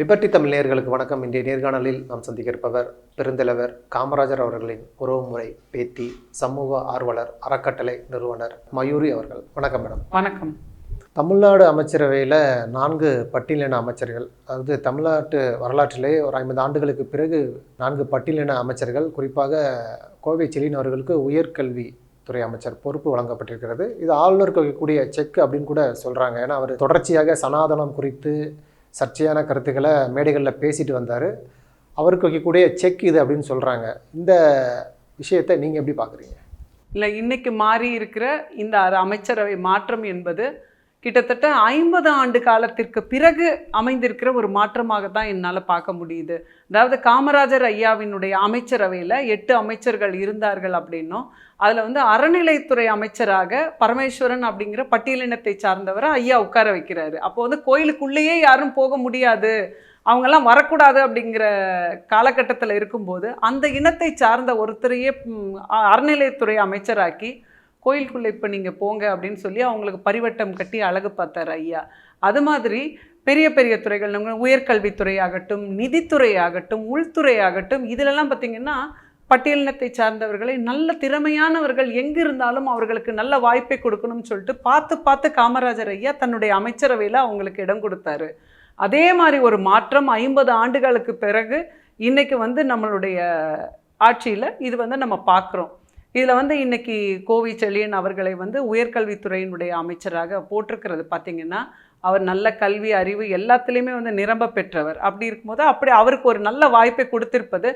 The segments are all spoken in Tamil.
லிபர்டி தமிழ் நேயர்களுக்கு வணக்கம். இன்றைய நேர்காணலில் நாம் சந்திக்க இருப்பவர் பெருந்தலைவர் காமராஜர் அவர்களின் உறவுமுறை பேத்தி சமூக ஆர்வலர் அறக்கட்டளை நிறுவனர் மயூரி அவர்கள். வணக்கம் மேடம். வணக்கம். தமிழ்நாடு அமைச்சரவையில் நான்கு பட்டியலின அமைச்சர்கள் அதாவது தமிழ்நாட்டு வரலாற்றிலே ஒரு ஐம்பது ஆண்டுகளுக்கு பிறகு நான்கு பட்டியலின அமைச்சர்கள் குறிப்பாக கோவை செலின் அவர்களுக்கு உயர்கல்வி துறை அமைச்சர் பொறுப்பு வழங்கப்பட்டிருக்கிறது. இது ஆளுநருக்கு வைக்கக்கூடிய செக் அப்படின்னு கூட சொல்கிறாங்க ஏன்னா அவர் தொடர்ச்சியாக சனாதனம் குறித்து சர்ச்சையான கருத்துக்களை மேடைகளில் பேசிட்டு வந்தார். அவருக்கு வைக்கக்கூடிய செக் இது அப்படின்னு சொல்கிறாங்க இந்த விஷயத்தை நீங்கள் எப்படி பார்க்குறீங்க இல்லை இன்றைக்கு மாறி இருக்கிற இந்த அமைச்சரவை மாற்றம் என்பது கிட்டத்தட்ட ஐம்பது ஆண்டு காலத்திற்கு பிறகு அமைந்திருக்கிற ஒரு மாற்றமாக தான் என்னால் பார்க்க முடியுது. அதாவது காமராஜர் ஐயாவினுடைய அமைச்சரவையில் எட்டு அமைச்சர்கள் இருந்தார்கள் அப்படின்னும் அதில் வந்து அறநிலைத்துறை அமைச்சராக பரமேஸ்வரன் அப்படிங்கிற பட்டியலினத்தை சார்ந்தவரை ஐயா உட்கார வைக்கிறாரு. அப்போ வந்து கோயிலுக்குள்ளேயே யாரும் போக முடியாது. அவங்கெல்லாம் வரக்கூடாது அப்படிங்கிற காலகட்டத்தில் இருக்கும்போது அந்த இனத்தை சார்ந்த ஒருத்தரையே அறநிலையத்துறை அமைச்சராக்கி கோயிலுக்குள்ளே இப்போ நீங்கள் போங்க அப்படின்னு சொல்லி அவங்களுக்கு பரிவட்டம் கட்டி அழகு பார்த்தார் ஐயா. அது மாதிரி பெரிய பெரிய துறைகள் நம்ம உயர்கல்வித்துறை ஆகட்டும் நிதித்துறை ஆகட்டும் உள்துறை ஆகட்டும் இதிலெல்லாம் பார்த்தீங்கன்னா பட்டியலினத்தை சார்ந்தவர்களை நல்ல திறமையானவர்கள் எங்கே இருந்தாலும் அவர்களுக்கு நல்ல வாய்ப்பை கொடுக்கணும்னு சொல்லிட்டு பார்த்து பார்த்து காமராஜர் ஐயா தன்னுடைய அமைச்சரவையில் அவங்களுக்கு இடம் கொடுத்தாரு. அதே மாதிரி ஒரு மாற்றம் ஐம்பது ஆண்டுகளுக்கு பிறகு இன்றைக்கு வந்து நம்மளுடைய ஆட்சியில் இது வந்து நம்ம பார்க்குறோம் இதில் வந்து இன்னைக்கு கோவி செழியன் அவர்களை வந்து உயர்கல்வித்துறையினுடைய அமைச்சராக போட்டிருக்கிறது. பார்த்திங்கன்னா அவர் நல்ல கல்வி அறிவு எல்லாத்துலேயுமே வந்து நிரம்ப பெற்றவர். அப்படி இருக்கும்போது அப்படி அவருக்கு ஒரு நல்ல வாய்ப்பை கொடுத்திருப்பது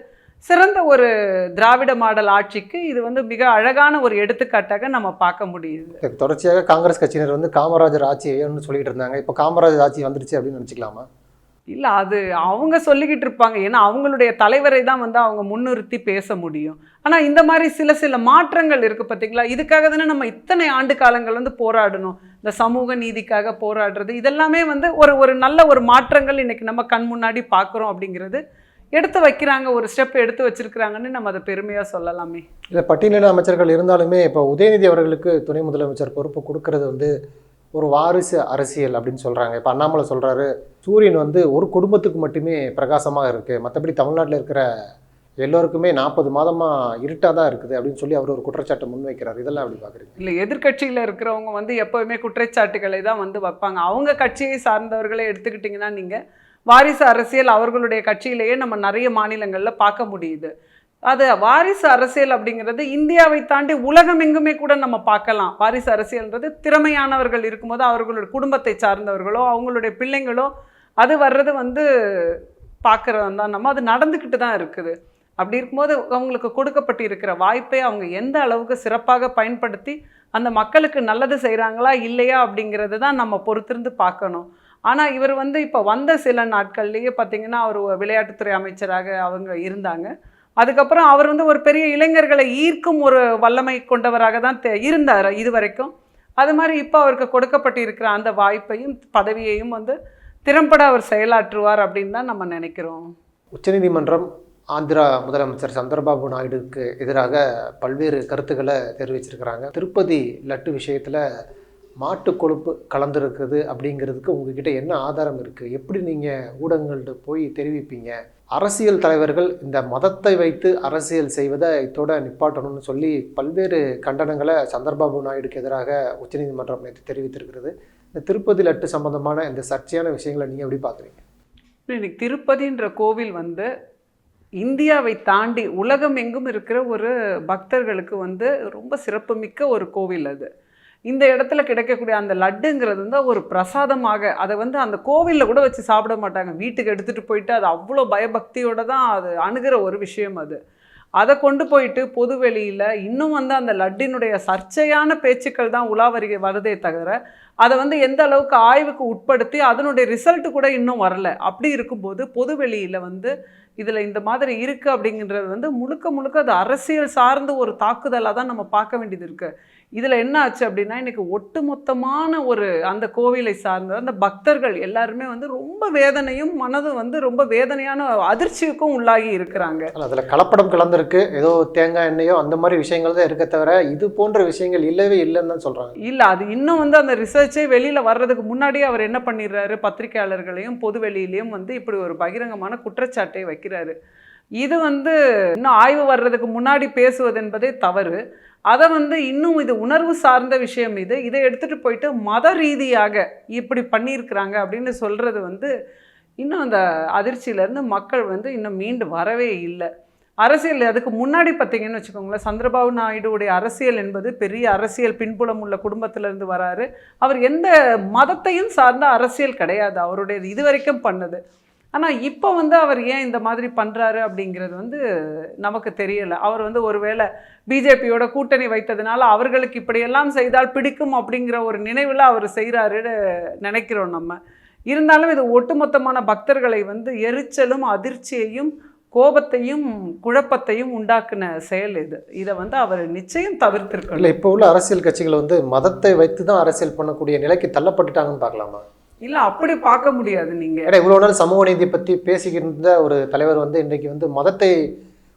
சிறந்த ஒரு திராவிட மாடல் ஆட்சிக்கு இது வந்து மிக அழகான ஒரு எடுத்துக்காட்டாக நம்ம பார்க்க முடியுது. தொடர்ச்சியாக காங்கிரஸ் கட்சியினர் வந்து காமராஜர் ஆட்சி வேணும்னு சொல்லிட்டு இருந்தாங்க. இப்போ காமராஜர் ஆட்சி வந்துருச்சு அப்படின்னு நினச்சிக்கலாமா? இல்லை அது அவங்க சொல்லிக்கிட்டு இருப்பாங்க. ஏன்னா அவங்களுடைய தலைவரை தான் வந்து அவங்க முன்னிறுத்தி பேச முடியும். ஆனால் இந்த மாதிரி சில சில மாற்றங்கள் இருக்குது பார்த்தீங்களா இதுக்காக தானே நம்ம இத்தனை ஆண்டு காலங்கள் வந்து போராடணும். இந்த சமூக நீதிக்காக போராடுறது இதெல்லாமே வந்து ஒரு ஒரு நல்ல ஒரு மாற்றங்கள் இன்றைக்கி நம்ம கண் முன்னாடி பார்க்குறோம் அப்படிங்கிறது எடுத்து வைக்கிறாங்க. ஒரு ஸ்டெப் எடுத்து வச்சிருக்கிறாங்கன்னு நம்ம அதை பெருமையாக சொல்லலாமே. இல்லை பட்டியலின அமைச்சர்கள் இருந்தாலுமே இப்போ உதயநிதி அவர்களுக்கு துணை முதலமைச்சர் பொறுப்பு கொடுக்கறது வந்து ஒரு வாரிசு அரசியல் அப்படின்னு சொல்கிறாங்க இப்போ அண்ணாமலை சொல்கிறாரு சூரியன் வந்து ஒரு குடும்பத்துக்கு மட்டுமே பிரகாசமாக இருக்குது மற்றபடி தமிழ்நாட்டில் இருக்கிற எல்லோருக்குமே நாற்பது மாதமாக இருட்டாக தான் இருக்குது அப்படின்னு சொல்லி அவர் ஒரு குற்றச்சாட்டை முன்வைக்கிறார். இதெல்லாம் அப்படி பார்க்குறீங்க இல்லை எதிர்க்கட்சியில் இருக்கிறவங்க வந்து எப்போவுமே குற்றச்சாட்டுகளை தான் வந்து வைப்பாங்க. அவங்க கட்சியை சார்ந்தவர்களை எடுத்துக்கிட்டிங்கன்னா நீங்கள் வாரிசு அரசியல் அவர்களுடைய கட்சியிலேயே நம்ம நிறைய மாநிலங்களில் பார்க்க முடியுது. அது வாரிசு அரசியல் அப்படிங்கிறது இந்தியாவை தாண்டி உலகம் எங்குமே கூட நம்ம பார்க்கலாம். வாரிசு அரசியல்ன்றது திறமையானவர்கள் இருக்கும்போது அவர்களுடைய குடும்பத்தை சார்ந்தவர்களோ அவங்களுடைய பிள்ளைங்களோ அது வர்றது வந்து பார்க்குறது தான் நம்ம. அது நடந்துக்கிட்டு தான் இருக்குது. அப்படி இருக்கும்போது அவங்களுக்கு கொடுக்கப்பட்டு இருக்கிற வாய்ப்பை அவங்க எந்த அளவுக்கு சிறப்பாக பயன்படுத்தி அந்த மக்களுக்கு நல்லது செய்கிறாங்களா இல்லையா அப்படிங்கிறது தான் நம்ம பொறுத்திருந்து பார்க்கணும். ஆனால் இவர் வந்து இப்போ வந்த சில நாட்கள்லேயே பார்த்தீங்கன்னா அவர் விளையாட்டுத்துறை அமைச்சராக அவங்க இருந்தாங்க. அதுக்கப்புறம் அவர் வந்து ஒரு பெரிய இளைஞர்களை ஈர்க்கும் ஒரு வல்லமை கொண்டவராக தான் தெ- இருந்தார் இது வரைக்கும் அது மாதிரி இப்போ அவருக்கு கொடுக்கப்பட்டிருக்கிற அந்த வாய்ப்பையும் பதவியையும் வந்து திறம்பட அவர் செயலாற்றுவார் அப்படின்னு தான் நம்ம நினைக்கிறோம். உச்சநீதிமன்றம் ஆந்திரா முதலமைச்சர் சந்திரபாபு நாயுடுக்கு எதிராக பல்வேறு கருத்துக்களை தெரிவிச்சிருக்கிறாங்க. திருப்பதி லட்டு விஷயத்தில் மாட்டு கொழுப்பு கலந்துருக்குது அப்படிங்கிறதுக்கு உங்ககிட்ட என்ன ஆதாரம் இருக்குது எப்படி நீங்கள் ஊடகங்கள்கிட்ட போய் தெரிவிப்பீங்க? அரசியல் தலைவர்கள் இந்த மதத்தை வைத்து அரசியல் செய்வதை இதோட நிப்பாட்டணும்னு சொல்லி பல்வேறு கண்டனங்களை சந்திரபாபு நாயுடுக்கு எதிராக உச்சநீதிமன்றம் நேற்று தெரிவித்திருக்கிறது. இந்த திருப்பதி லட்டு சம்பந்தமான இந்த சர்ச்சையான விஷயங்களை நீங்கள் எப்படி பார்க்குறீங்க? இன்னைக்கு திருப்பதின்ற கோவில் வந்து இந்தியாவை தாண்டி உலகம் எங்கும் இருக்கிற ஒரு பக்தர்களுக்கு வந்து ரொம்ப சிறப்புமிக்க ஒரு கோவில் அது. இந்த இடத்துல கிடைக்கக்கூடிய அந்த லட்டுங்கிறது வந்து ஒரு பிரசாதமாக அதை வந்து அந்த கோவிலில் கூட வச்சு சாப்பிட மாட்டாங்க. வீட்டுக்கு எடுத்துகிட்டு போயிட்டு அது அவ்வளோ பயபக்தியோடு தான் அது அணுகிற ஒரு விஷயம் அது. அதை கொண்டு போயிட்டு பொது வெளியில் இன்னும் வந்து அந்த லட்டினுடைய சர்ச்சையான பேச்சுக்கள் தான் உலா வரி வருதே தவிர அதை வந்து எந்த அளவுக்கு ஆய்வுக்கு உட்படுத்தி அதனுடைய ரிசல்ட் கூட இன்னும் வரல. அப்படி இருக்கும்போது பொது வெளியில் வந்து இதில் இந்த மாதிரி இருக்குது அப்படிங்கிறது வந்து முழுக்க முழுக்க அது அரசியல் சார்ந்த ஒரு தாக்குதலாக தான் நம்ம பார்க்க வேண்டியது இருக்குது இதில் என்ன ஆச்சு அப்படின்னா இன்னைக்கு ஒட்டுமொத்தமான ஒரு அந்த கோவிலை சார்ந்த அந்த பக்தர்கள் எல்லாருமே வந்து ரொம்ப வேதனையும் மனதும் வந்து ரொம்ப வேதனையான அதிர்ச்சிக்கும் உள்ளாகி இருக்கிறாங்க. அதுல கலப்படம் கலந்துருக்கு. ஏதோ தேங்காய் எண்ணெயோ அந்த மாதிரி விஷயங்கள் தான் இருக்க தவிர இது போன்ற விஷயங்கள் இல்லவே இல்லைன்னு தான் சொல்றாங்க. இல்ல அது இன்னும் வந்து அந்த ரிசர்ச்சே வெளியில வர்றதுக்கு முன்னாடியே அவர் என்ன பண்ணிடுறாரு? பத்திரிகையாளர்களையும் பொது வெளியிலையும் வந்து இப்படி ஒரு பகிரங்கமான குற்றச்சாட்டை வைக்கிறாரு. இது வந்து இன்னும் ஆய்வு வர்றதுக்கு முன்னாடி பேசுவது என்பதே தவறு. அதை வந்து இன்னும் இது உணர்வு சார்ந்த விஷயம் இது. இதை எடுத்துகிட்டு போயிட்டு மத ரீதியாக இப்படி பண்ணியிருக்கிறாங்க அப்படின்னு சொல்கிறது வந்து இன்னும் அந்த அதிர்ச்சியிலேருந்து மக்கள் வந்து இன்னும் மீண்டு வரவே இல்லை. அரசியல் அதுக்கு முன்னாடி பார்த்தீங்கன்னு வச்சுக்கோங்களேன் சந்திரபாபு நாயுடுவுடைய அரசியல் என்பது பெரிய அரசியல் பின்புலம் உள்ள குடும்பத்திலேருந்து வராரு. அவர் எந்த மதத்தையும் சார்ந்த அரசியல் கிடையாது. அவருடைய இது வரைக்கும் பண்ணது. ஆனால் இப்போ வந்து அவர் ஏன் இந்த மாதிரி பண்ணுறாரு அப்படிங்கிறது வந்து நமக்கு தெரியலை. அவர் வந்து ஒருவேளை பிஜேபியோட கூட்டணி வைத்ததுனால அவர்களுக்கு இப்படியெல்லாம் செய்தால் பிடிக்கும் அப்படிங்கிற ஒரு நினைவில் அவர் செய்கிறாருன்னு நினைக்கிறோம் நம்ம. இருந்தாலும் இது ஒட்டுமொத்தமான பக்தர்களை வந்து எரிச்சலும் அதிர்ச்சியையும் கோபத்தையும் குழப்பத்தையும் உண்டாக்குன செயல் இது. இதை வந்து அவர் நிச்சயம் தவிர்த்திருக்கணும். இப்போ உள்ள அரசியல் கட்சிகள் வந்து மதத்தை வைத்து தான் அரசியல் பண்ணக்கூடிய நிலைக்கு தள்ளப்பட்டுட்டாங்கன்னு பார்க்கலாமா? இல்ல அப்படி பார்க்க முடியாது நீங்க. ஏன்னா இவ்வளவு நாள் சமூக நீதி பத்தி பேசிக்கிட்டு ஒரு தலைவர் வந்து இன்றைக்கு வந்து மதத்தை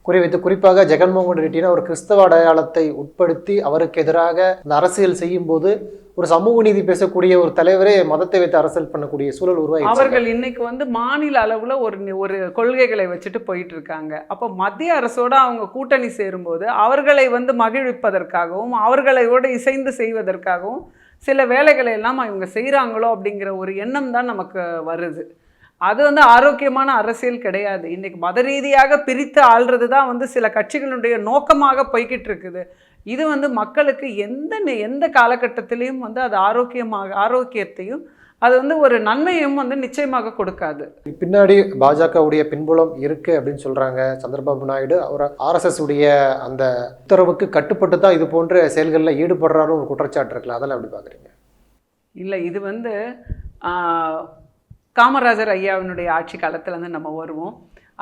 குறிவைத்து குறிப்பாக ஜெகன்மோகன் ரெட்டினா ஒரு கிறிஸ்தவ அடையாளத்தை உட்படுத்தி அவருக்கு எதிராக இந்த அரசியல் செய்யும் போது ஒரு சமூக நீதி பேசக்கூடிய ஒரு தலைவரே மதத்தை வைத்து அரசியல் பண்ணக்கூடிய சூழல் உருவாகி அவர்கள் இன்னைக்கு வந்து மாநில அளவுல ஒரு ஒரு கொள்கைகளை வச்சுட்டு போயிட்டு இருக்காங்க அப்போ மத்திய அரசோட அவங்க கூட்டணி சேரும்போது அவர்களை வந்து மகிழ்விப்பதற்காகவும் அவர்களோட இசைந்து செய்வதற்காகவும் சில வேலைகளை எல்லாம் இவங்க செய்கிறாங்களோ அப்படிங்கிற ஒரு எண்ணம் தான் நமக்கு வருது. அது வந்து ஆரோக்கியமான அரசியல் கிடையாது. இன்றைக்கி மத ரீதியாக பிரித்து ஆள்றது தான் வந்து சில கட்சிகளுடைய நோக்கமாக போய்கிட்டு இருக்குது இது வந்து மக்களுக்கு எந்த எந்த காலகட்டத்திலையும் வந்து அது ஆரோக்கியமாக ஆரோக்கியத்தையும் அது வந்து ஒரு நன்மையும் வந்து நிச்சயமாக கொடுக்காது. பின்னாடி பாஜகவுடைய பின்புலம் இருக்கு அப்படின்னு சொல்றாங்க சந்திரபாபு நாயுடு. அவர் ஆர்எஸ்எஸ் உடைய அந்த உத்தரவுக்கு கட்டுப்பட்டு தான் இது போன்ற செயல்களில் ஈடுபடுறாரு ஒரு குற்றச்சாட்டு இருக்குல்ல அதெல்லாம் எப்படி பாக்குறீங்க இல்லை இது வந்து காமராஜர் ஐயாவினுடைய ஆட்சி காலத்துல இருந்து நம்ம வருவோம்.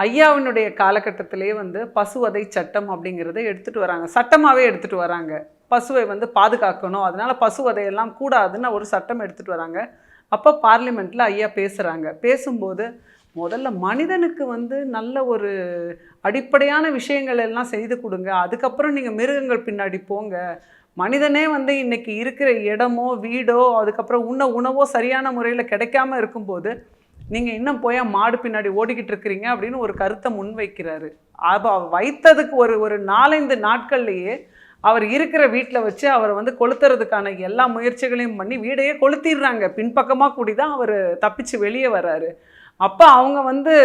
ஐயாவினுடைய காலகட்டத்திலே வந்து பசுவதை சட்டம் அப்படிங்கிறத எடுத்துட்டு வராங்க. சட்டமாகவே எடுத்துட்டு வராங்க. பசுவை வந்து பாதுகாக்கணும். அதனால பசுவதையெல்லாம் கூடாதுன்னு ஒரு சட்டம் எடுத்துட்டு வராங்க. அப்போ பார்லிமெண்ட்டில் ஐயா பேசுகிறாங்க பேசும்போது முதல்ல மனிதனுக்கு வந்து நல்ல ஒரு அடிப்படையான விஷயங்கள் எல்லாம் செய்து கொடுங்க. அதுக்கப்புறம் நீங்கள் மிருகங்கள் பின்னாடி போங்க. மனிதனே வந்து இன்றைக்கி இருக்கிற இடமோ வீடோ அதுக்கப்புறம் உண்ண உணவோ சரியான முறையில் கிடைக்காம இருக்கும்போது நீங்கள் இன்னும் போய் மாடு பின்னாடி ஓடிக்கிட்டு இருக்கிறீங்க அப்படின்னு ஒரு கருத்தை முன்வைக்கிறாரு. அப்போ வைத்ததுக்கு ஒரு ஒரு நாலஞ்சு நாட்கள்லேயே அவர் இருக்கிற வீட்டில் வச்சு அவரை வந்து கொளுத்துறதுக்கான எல்லா முயற்சிகளையும் பண்ணி வீடையே கொளுத்திடுறாங்க. பின்பக்கமாக கூடி தான் அவர் தப்பிச்சு வெளியே வர்றாரு. அப்போ அவங்க வந்து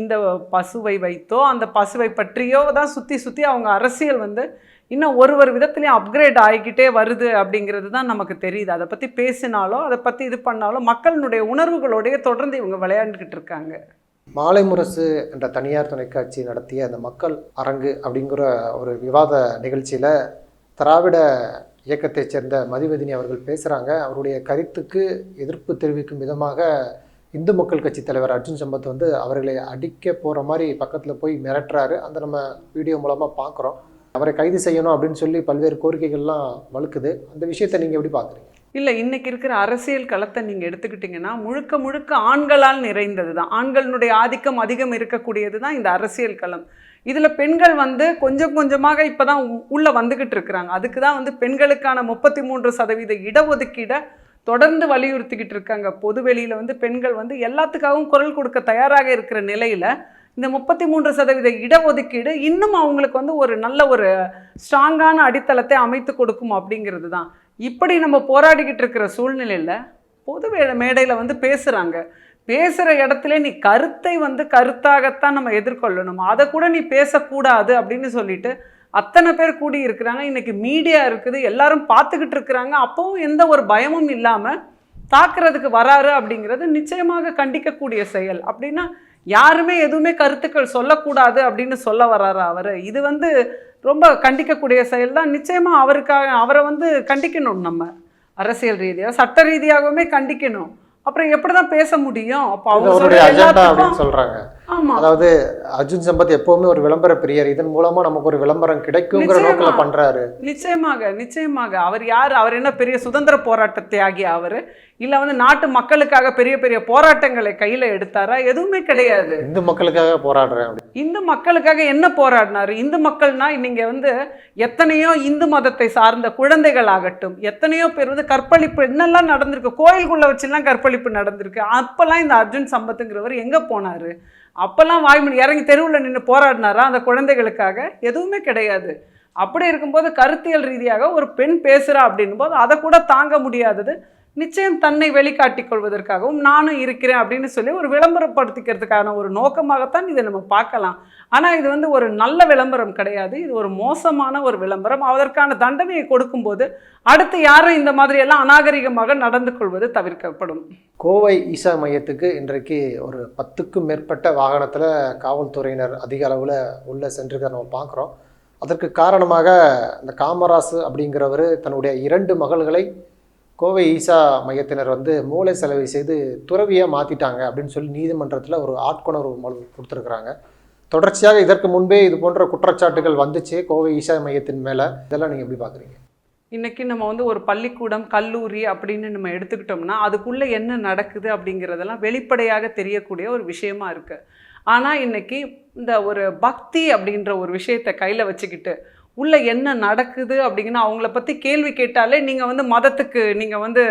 இந்த பசுவை வைத்தோ அந்த பசுவை பற்றியோ தான் சுற்றி சுற்றி அவங்க அரசியல் வந்து இன்னும் ஒரு ஒரு விதத்துலேயும் அப்கிரேட் ஆகிக்கிட்டே வருது அப்படிங்கிறது தான் நமக்கு தெரியுது. அதை பற்றி பேசினாலோ அதை பற்றி இது பண்ணாலோ மக்களினுடைய உணர்வுகளோடைய தொடர்ந்து இவங்க விளையாண்டுக்கிட்டு இருக்காங்க. மாலை முரசு என்ற தனியார் தொலைக்காட்சி நடத்திய அந்த மக்கள் அரங்கு அப்படிங்கிற ஒரு விவாத நிகழ்ச்சியில் திராவிட இயக்கத்தைச் சேர்ந்த மதிவதினி அவர்கள் பேசுகிறாங்க அவருடைய கருத்துக்கு எதிர்ப்பு தெரிவிக்கும் விதமாக இந்து மக்கள் கட்சி தலைவர் அர்ஜுன் சம்பத் வந்து அவர்களை அடிக்க போகிற மாதிரி பக்கத்தில் போய் மிரட்டுறாரு. அந்த நம்ம வீடியோ மூலமாக பார்க்குறோம் அவரை கைது செய்யணும் அப்படின்னு சொல்லி பல்வேறு கோரிக்கைகள்லாம் வலுக்குது. அந்த விஷயத்தை நீங்கள் எப்படி பார்க்குறீங்க இல்லை இன்றைக்கி இருக்கிற அரசியல் களத்தை நீங்கள் எடுத்துக்கிட்டிங்கன்னா முழுக்க முழுக்க ஆண்களால் நிறைந்தது தான் ஆண்களினுடைய ஆதிக்கம் அதிகம் இருக்கக்கூடியது தான் இந்த அரசியல் களம். இதில் பெண்கள் வந்து கொஞ்சம் கொஞ்சமாக இப்போ தான் உள்ளே வந்துக்கிட்டு இருக்கிறாங்க. அதுக்கு தான் வந்து பெண்களுக்கான முப்பத்தி மூன்று சதவீத இடஒதுக்கீடை தொடர்ந்து வலியுறுத்திக்கிட்டு இருக்காங்க. பொது வெளியில் வந்து பெண்கள் வந்து எல்லாத்துக்காகவும் குரல் கொடுக்க தயாராக இருக்கிற நிலையில் இந்த முப்பத்தி மூன்று சதவீத இடஒதுக்கீடு இன்னும் அவங்களுக்கு வந்து ஒரு நல்ல ஒரு ஸ்ட்ராங்கான அடித்தளத்தை அமைத்து கொடுக்கும் அப்படிங்கிறது தான் இப்படி நம்ம போராடிக்கிட்டு இருக்கிற சூழ்நிலையில் பொது மேடையில் வந்து பேசுகிறாங்க பேசுகிற இடத்துல நீ கருத்தை வந்து கருத்தாகத்தான் நம்ம எதிர்கொள்ளணும். அதை கூட நீ பேசக்கூடாது அப்படின்னு சொல்லிட்டு அத்தனை பேர் கூடி இருக்கிறாங்க இன்றைக்கி மீடியா இருக்குது எல்லாரும் பார்த்துக்கிட்டு இருக்கிறாங்க. அப்போவும் எந்த ஒரு பயமும் இல்லாமல் தாக்குறதுக்கு வராரு அப்படிங்கிறது நிச்சயமாக கண்டிக்கக்கூடிய செயல். அப்படின்னா யாருமே எதுவுமே கருத்துக்கள் சொல்லக்கூடாது அப்படின்னு சொல்ல வர்றாரு அவர்? இது வந்து ரொம்ப கண்டிக்கக்கூடிய செயல் தான். நிச்சயமாக அவருக்காக அவரை வந்து கண்டிக்கணும் நம்ம. அரசியல் ரீதியாக சட்ட ரீதியாகவுமே கண்டிக்கணும். அப்புறம் எப்படி தான் பேச முடியும்? அப்போ அவங்க சொல்கிறாங்க அதாவது அர்ஜுன் சம்பத் எப்பவுமே ஒரு விளம்பர பிரியர். இதன் மூலமா நமக்கு ஒரு விளம்பரம் கிடைக்குங்கிற. நோக்கில பண்றாரு. நிச்சயமாக நிச்சயமாக. அவர் யார்? அவர் என்ன பெரிய சுதந்திர போராட்ட தியாகி அவர் இல்ல வந்து நாட்டு மக்களுக்காக பெரிய பெரிய போராட்டங்களை கையில எடுத்தாரா? எதுவுமே கிடையாது. இந்து மக்களுக்காக போராடுறேன் இந்து மக்களுக்காக என்ன போராடினாரு? இந்து மக்கள்னா நீங்க வந்து எத்தனையோ இந்து மதத்தை சார்ந்த குழந்தைகள் ஆகட்டும் எத்தனையோ பேர் வந்து கற்பழிப்பு என்னெல்லாம் நடந்திருக்கு? கோயிலுக்குள்ள வச்சுலாம் கற்பழிப்பு நடந்திருக்கு. அப்பெல்லாம் இந்த அர்ஜுன் சம்பத்துங்கிறவர் எங்க போனாரு? அப்போல்லாம் வாய்மொழி இறங்கி தெருவில் நின்று போராடினாரா? அந்த குழந்தைகளுக்காக எதுவுமே கிடையாது. அப்படி இருக்கும்போது கருத்தியல் ரீதியாக ஒரு பெண் பேசுகிறா அப்படின்னும் போது அதை கூட தாங்க முடியாதது. நிச்சயம் தன்னை வெளிக்காட்டிக் கொள்வதற்காகவும் நானும் இருக்கிறேன் அப்படின்னு சொல்லி ஒரு விளம்பரப்படுத்திக்கிறதுக்கான ஒரு நோக்கமாகத்தான் இதை நம்ம பார்க்கலாம். ஆனால் இது வந்து ஒரு நல்ல விளம்பரம் கிடையாது. இது ஒரு மோசமான ஒரு விளம்பரம். அதற்கான தண்டனையை கொடுக்கும்போது அடுத்து யாரும் இந்த மாதிரி எல்லாம் அநாகரிகமாக நடந்து கொள்வது தவிர்க்கப்படும். கோவை ஈசா மையத்துக்கு இன்றைக்கு ஒரு பத்துக்கும் மேற்பட்ட வாகனத்தில் காவல்துறையினர் அதிக அளவில் உள்ளே சென்றிருக்க நம்ம பார்க்குறோம். அதற்கு காரணமாக இந்த காமராசு அப்படிங்கிறவர் தன்னுடைய இரண்டு மகள்களை கோவை ஈசா மையத்தினர் வந்து மூளை செலவை செய்து துறவியாக மாற்றிட்டாங்க அப்படின்னு சொல்லி நீதிமன்றத்தில் ஒரு ஆட்கொணர்வு மனு கொடுத்துருக்குறாங்க. தொடர்ச்சியாக இதற்கு முன்பே இது போன்ற குற்றச்சாட்டுகள் வந்துச்சு. கோவை ஈசா மையத்தின் மேலே. இதெல்லாம் நீங்கள் எப்படி பார்க்குறீங்க இன்றைக்கி நம்ம வந்து ஒரு பள்ளிக்கூடம் கல்லூரி அப்படின்னு நம்ம எடுத்துக்கிட்டோம்னா அதுக்குள்ளே என்ன நடக்குது அப்படிங்கிறதெல்லாம் வெளிப்படையாக தெரியக்கூடிய ஒரு விஷயமா இருக்குது ஆனால் இன்னைக்கு இந்த ஒரு பக்தி அப்படின்ற ஒரு விஷயத்தை கையில் வச்சுக்கிட்டு உள்ளே என்ன நடக்குது அப்படிங்கன்னா அவங்கள பற்றி கேள்வி கேட்டாலே நீங்கள் வந்து மதத்துக்கு நீங்கள் வந்து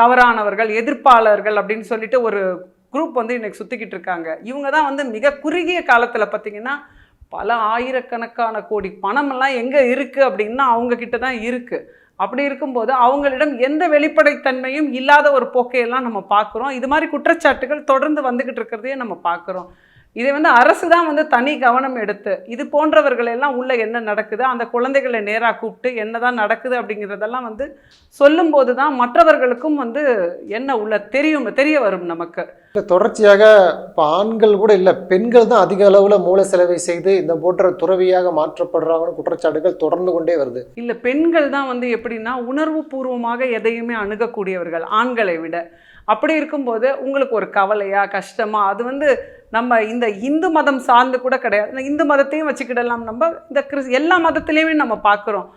தவறானவர்கள் எதிர்ப்பாளர்கள் அப்படின்னு சொல்லிட்டு ஒரு குரூப் வந்து இன்றைக்கி சுற்றிக்கிட்டு இருக்காங்க. இவங்க தான் வந்து மிக குறுகிய காலத்தில் பார்த்தீங்கன்னா பல ஆயிரக்கணக்கான கோடி பணமெல்லாம் எங்கே இருக்குது அப்படின்னா அவங்கக்கிட்ட தான் இருக்குது அப்படி இருக்கும்போது அவங்களிடம் எந்த வெளிப்படைத்தன்மையும் இல்லாத ஒரு போக்கையெல்லாம் நம்ம பார்க்குறோம் இது மாதிரி குற்றச்சாட்டுகள் தொடர்ந்து வந்துக்கிட்டு இருக்கிறதையே நம்ம பார்க்குறோம் இதை வந்து அரசு தான் வந்து தனி கவனம் எடுத்து இது போன்றவர்கள் எல்லாம் உள்ள என்ன நடக்குது அந்த குழந்தைகளை நேராக கூப்பிட்டு என்னதான் நடக்குது அப்படிங்கிறதெல்லாம் வந்து சொல்லும்போது தான் மற்றவர்களுக்கும் வந்து என்ன உள்ள தெரியும் தெரிய வரும் நமக்கு. இல்லை தொடர்ச்சியாக இப்போ ஆண்கள் கூட இல்லை பெண்கள் தான் அதிக அளவில் மூளை செலவை செய்து இந்த போன்ற துறவியாக மாற்றப்படுறாங்கன்னு குற்றச்சாட்டுகள் தொடர்ந்து கொண்டே வருது. இல்லை பெண்கள் தான் வந்து எப்படின்னா உணர்வு பூர்வமாக எதையுமே அணுகக்கூடியவர்கள் ஆண்களை விட. அப்படி இருக்கும்போது உங்களுக்கு ஒரு கவலையா கஷ்டமா? அது வந்து நம்ம இந்த இந்து மதம் சார்ந்து கூட கிடையாது. இந்து மதத்தையும் வச்சுக்கிடலாம். நம்ம இந்த கிறிஸ் எல்லா மதத்திலையுமே நம்ம பார்க்குறோம்.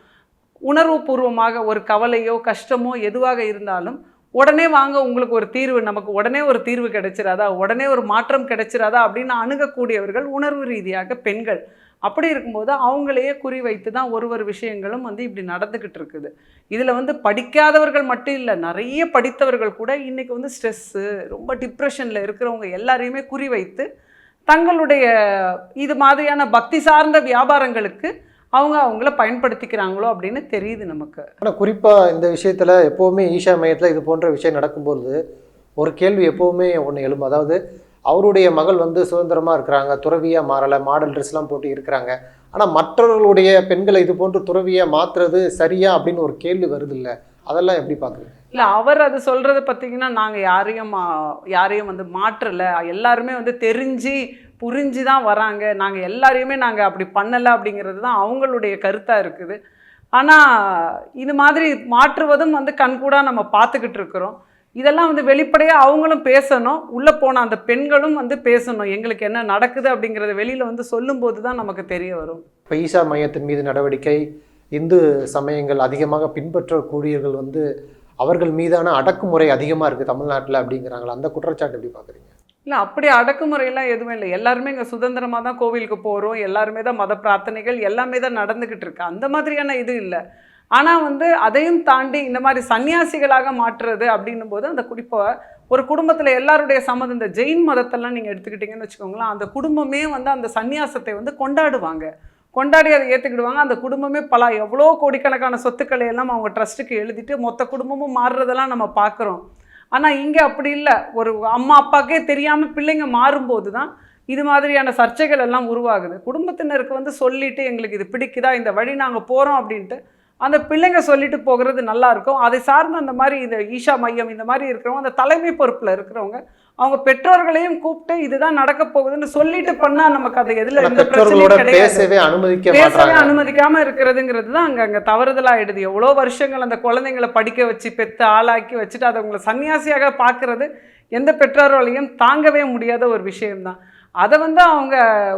உணர்வு பூர்வமாக ஒரு கவலையோ கஷ்டமோ எதுவாக இருந்தாலும் உடனே வாங்க உங்களுக்கு ஒரு தீர்வு நமக்கு உடனே ஒரு தீர்வு கிடைச்சிராதா? உடனே ஒரு மாற்றம் கிடைச்சிராதா? அப்படின்னு அணுகக்கூடியவர்கள் உணர்வு ரீதியாக பெண்கள். அப்படி இருக்கும்போது அவங்களையே குறிவைத்து தான் ஒரு ஒரு விஷயங்களும் வந்து இப்படி நடந்துக்கிட்டு இருக்குது. இதில் வந்து படிக்காதவர்கள் மட்டும் இல்லை நிறைய படித்தவர்கள் கூட இன்றைக்கி வந்து ஸ்ட்ரெஸ்ஸு ரொம்ப டிப்ரெஷனில் இருக்கிறவங்க எல்லாரையுமே குறிவைத்து தங்களுடைய இது மாதிரியான பக்தி சார்ந்த வியாபாரங்களுக்கு அவங்க அவங்கள பயன்படுத்திக்கிறாங்களோ அப்படின்னு தெரியுது நமக்கு. ஆனால் குறிப்பாக இந்த விஷயத்தில் எப்போவுமே ஈஷா மையத்தில் இது போன்ற விஷயம் நடக்கும்போது ஒரு கேள்வி எப்போவுமே ஒன்று எழும். அதாவது அவருடைய மகள் வந்து சுதந்திரமாக இருக்கிறாங்க துறவியாக மாறலை மாடல் ட்ரெஸ்லாம் போட்டு இருக்கிறாங்க. ஆனால் மற்றவர்களுடைய பெண்களை இது போன்று துறவியாக மாற்றுறது சரியா அப்படின்னு ஒரு கேள்வி வருது இல்லை அதெல்லாம் எப்படி பார்க்குறீங்க இல்லை அவர் அது சொல்கிறது பார்த்தீங்கன்னா நாங்கள் யாரையும் யாரையும் வந்து மாற்றலை. எல்லாருமே வந்து தெரிஞ்சு புரிஞ்சு தான் வராங்க. நாங்கள் எல்லாரையுமே நாங்கள் அப்படி பண்ணலை அப்படிங்கிறது தான் அவங்களுடைய கருத்தாக இருக்குது. ஆனால் இது மாதிரி மாற்றுவதும் வந்து கண்கூடாக நம்ம பார்த்துக்கிட்டு இருக்கிறோம். இதெல்லாம் வந்து வெளிப்படையாக அவங்களும் பேசணும். உள்ளே போன அந்த பெண்களும் வந்து பேசணும். எங்களுக்கு என்ன நடக்குது அப்படிங்கிறத வெளியில் வந்து சொல்லும்போது தான் நமக்கு தெரிய வரும். இப்போ ஈஷா மையத்தின் மீது நடவடிக்கை இந்து சமயங்கள் அதிகமாக பின்பற்றக்கூடியவர்கள் வந்து அவர்கள் மீதான அடக்குமுறை அதிகமாக இருக்குது தமிழ்நாட்டில் அப்படிங்கிறாங்களா அந்த குற்றச்சாட்டு எப்படி பார்க்குறீங்க இல்லை அப்படி அடக்குமுறையெல்லாம் எதுவும் இல்லை. எல்லாருமே இங்கே சுதந்திரமாக தான் கோவிலுக்கு போகிறோம் எல்லாருமே தான் மத பிரார்த்தனைகள் எல்லாமே தான் நடந்துக்கிட்டு இருக்கு. அந்த மாதிரியான இது இல்லை. ஆனால் வந்து அதையும் தாண்டி இந்த மாதிரி சன்னியாசிகளாக மாற்றுறது அப்படின்னும் போது அந்த குறிப்பாக ஒரு குடும்பத்தில் எல்லாருடைய சம்மதம் இந்த ஜெயின் மதத்தெல்லாம் நீங்கள் எடுத்துக்கிட்டிங்கன்னு வச்சுக்கோங்களேன் அந்த குடும்பமே வந்து அந்த சன்னியாசத்தை வந்து கொண்டாடுவாங்க. கொண்டாடி அதை ஏற்றுக்கிடுவாங்க அந்த குடும்பமே பல எவ்வளோ கோடிக்கணக்கான சொத்துக்களை எல்லாம் அவங்க ட்ரஸ்ட்டுக்கு எழுதிட்டு மொத்த குடும்பமும் மாறுறதெல்லாம் நம்ம பார்க்குறோம். ஆனால் இங்கே அப்படி இல்லை. ஒரு அம்மா அப்பாக்கே தெரியாமல் பிள்ளைங்க மாறும்போது தான் இது மாதிரியான சர்ச்சைகள் எல்லாம் உருவாகுது. குடும்பத்தினருக்கு வந்து சொல்லிட்டு எங்களுக்கு இது பிடிக்குதா இந்த வழி நாங்கள் போகிறோம் அப்படின்ட்டு அந்த பிள்ளைங்க சொல்லிட்டு போகிறது நல்லாயிருக்கும் அதை சார்ந்த அந்த மாதிரி இந்த ஈஷா மையம் இந்த மாதிரி இருக்கிறவங்க அந்த தலைமை பொறுப்பில் இருக்கிறவங்க அவங்க பெற்றோர்களையும் கூப்பிட்டு இதுதான் நடக்க போகுதுன்னு சொல்லிட்டு பண்ணா நமக்கு அது எதுல எந்த பிரச்சனையும் பேசவே அனுமதிக்க பேசவே அனுமதிக்காம இருக்கிறதுங்கிறது தான் அங்க அங்க தவறுதலாயிடுது எவ்வளோ வருஷங்கள் அந்த குழந்தைங்களை படிக்க வச்சு பெத்து ஆளாக்கி வச்சுட்டு அதை உங்களை சன்னியாசியாக பார்க்கறது எந்த பெற்றோர்களையும் தாங்கவே முடியாத ஒரு விஷயம்தான். அதை வந்து அவங்க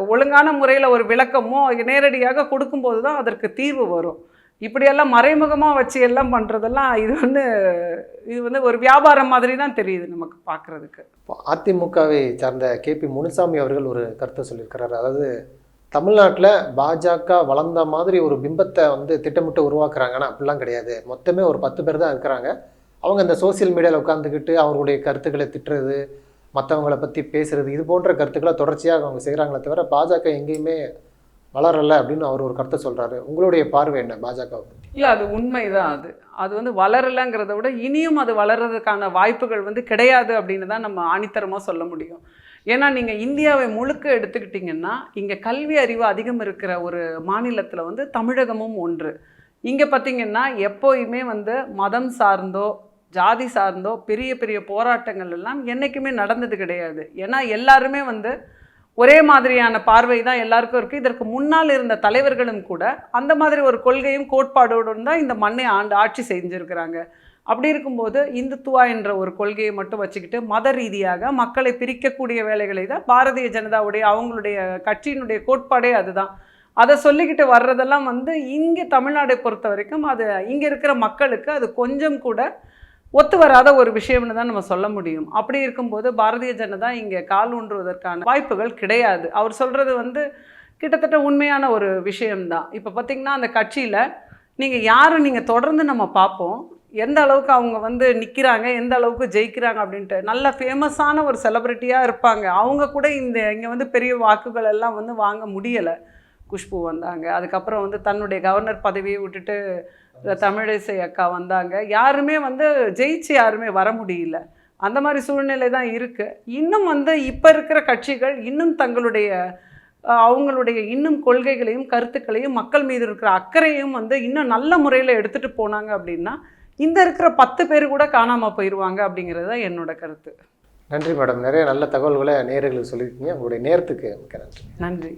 ஒழுங்கான முறையில் ஒரு விளக்கமோ நேரடியாக கொடுக்கும்போது தான் அதற்கு தீர்வு வரும். இப்படியெல்லாம் மறைமுகமாக வச்சு எல்லாம் பண்ணுறதெல்லாம் இது வந்து இது வந்து ஒரு வியாபாரம் மாதிரி தான் தெரியுது நமக்கு பார்க்குறதுக்கு இப்போ அதிமுகவை சார்ந்த கேபி முனுசாமி அவர்கள் ஒரு கருத்தை சொல்லியிருக்கிறாரு. அதாவது தமிழ்நாட்டில் பாஜக வளர்ந்த மாதிரி ஒரு பிம்பத்தை வந்து திட்டமிட்டு உருவாக்குறாங்கன்னா அப்படிலாம் கிடையாது. மொத்தமே ஒரு பத்து பேர் தான் இருக்கிறாங்க. அவங்க இந்த சோஷியல் மீடியாவில் உட்காந்துக்கிட்டு அவர்களுடைய கருத்துக்களை திட்டுறது மற்றவங்கள பற்றி பேசுறது இது போன்ற கருத்துக்களை தொடர்ச்சியாக அவங்க செய்கிறாங்களே தவிர பாஜக எங்கேயுமே வளரலை அப்படின்னு அவர் ஒரு கருத்தை சொல்கிறாரு உங்களுடைய பார்வை என்ன பாஜக இல்லை அது உண்மைதான் அது. அது வந்து வளரலைங்கிறத விட இனியும் அது வளர்றதுக்கான வாய்ப்புகள் வந்து கிடையாது அப்படின்னு தான் நம்ம ஆணித்தரமாக சொல்ல முடியும். ஏன்னா நீங்கள் இந்தியாவை முழுக்க எடுத்துக்கிட்டிங்கன்னா இங்கே கல்வி அறிவு அதிகம் இருக்கிற ஒரு மாநிலத்தில் வந்து தமிழகமும் ஒன்று. இங்கே பார்த்தீங்கன்னா எப்போயுமே வந்து மதம் சார்ந்தோ ஜாதி சார்ந்தோ பெரிய பெரிய போராட்டங்கள் எல்லாம் என்றைக்குமே நடந்தது கிடையாது. ஏன்னா எல்லாருமே வந்து ஒரே மாதிரியான பார்வை தான் எல்லாருக்கும் இருக்குது இதற்கு முன்னால் இருந்த தலைவர்களும் கூட அந்த மாதிரி ஒரு கொள்கையும் கோட்பாடோடு தான் இந்த மண்ணை ஆண்டு ஆட்சி செஞ்சுருக்கிறாங்க. அப்படி இருக்கும்போது இந்துத்துவா என்ற ஒரு கொள்கையை மட்டும் வச்சுக்கிட்டு மத ரீதியாக மக்களை பிரிக்கக்கூடிய வேலைகளை தான் பாரதிய ஜனதாவுடைய அவங்களுடைய கட்சியினுடைய கோட்பாடே அதுதான். அதை சொல்லிக்கிட்டு வர்றதெல்லாம் வந்து இங்கே தமிழ்நாடை பொறுத்த வரைக்கும் அது இங்கே இருக்கிற மக்களுக்கு அது கொஞ்சம் கூட ஒத்து வராத ஒரு விஷயம்னு தான் நம்ம சொல்ல முடியும். அப்படி இருக்கும்போது பாரதிய ஜனதா இங்கே கால் ஊன்றுவதற்கான வாய்ப்புகள் கிடையாது. அவர் சொல்கிறது வந்து கிட்டத்தட்ட உண்மையான ஒரு விஷயம்தான். இப்போ பார்த்திங்கன்னா அந்த கட்சியில் நீங்கள் யாரும் நீங்கள் தொடர்ந்து நம்ம பார்ப்போம். எந்த அளவுக்கு அவங்க வந்து நிற்கிறாங்க எந்த அளவுக்கு ஜெயிக்கிறாங்க அப்படின்ட்டு. நல்ல ஃபேமஸான ஒரு செலிப்ரிட்டியாக இருப்பாங்க. அவங்க கூட இந்த இங்கே வந்து பெரிய வாக்குகள் எல்லாம் வந்து வாங்க முடியலை. குஷ்பு வந்தாங்க. அதுக்கப்புறம் வந்து தன்னுடைய கவர்னர் பதவியை விட்டுட்டு தமிழிசை அக்கா வந்தாங்க. யாருமே வந்து ஜெயிச்சு யாருமே வர முடியல. அந்த மாதிரி சூழ்நிலை தான் இருக்குது இன்னும் வந்து இப்போ இருக்கிற கட்சிகள் இன்னும் தங்களுடைய அவங்களுடைய இன்னும் கொள்கைகளையும் கருத்துக்களையும் மக்கள் மீது இருக்கிற அக்கறையும் வந்து இன்னும் நல்ல முறையில் எடுத்துகிட்டு போனாங்க அப்படின்னா இந்த இருக்கிற பத்து பேர் கூட காணாமல் போயிடுவாங்க அப்படிங்கிறது தான் என்னோட கருத்து. நன்றி மேடம். நிறைய நல்ல தகவல்களை நேயர்களுக்கு சொல்லியிருக்கீங்க. உங்களுடைய நேரத்துக்கு மிக்க நன்றி. நன்றி.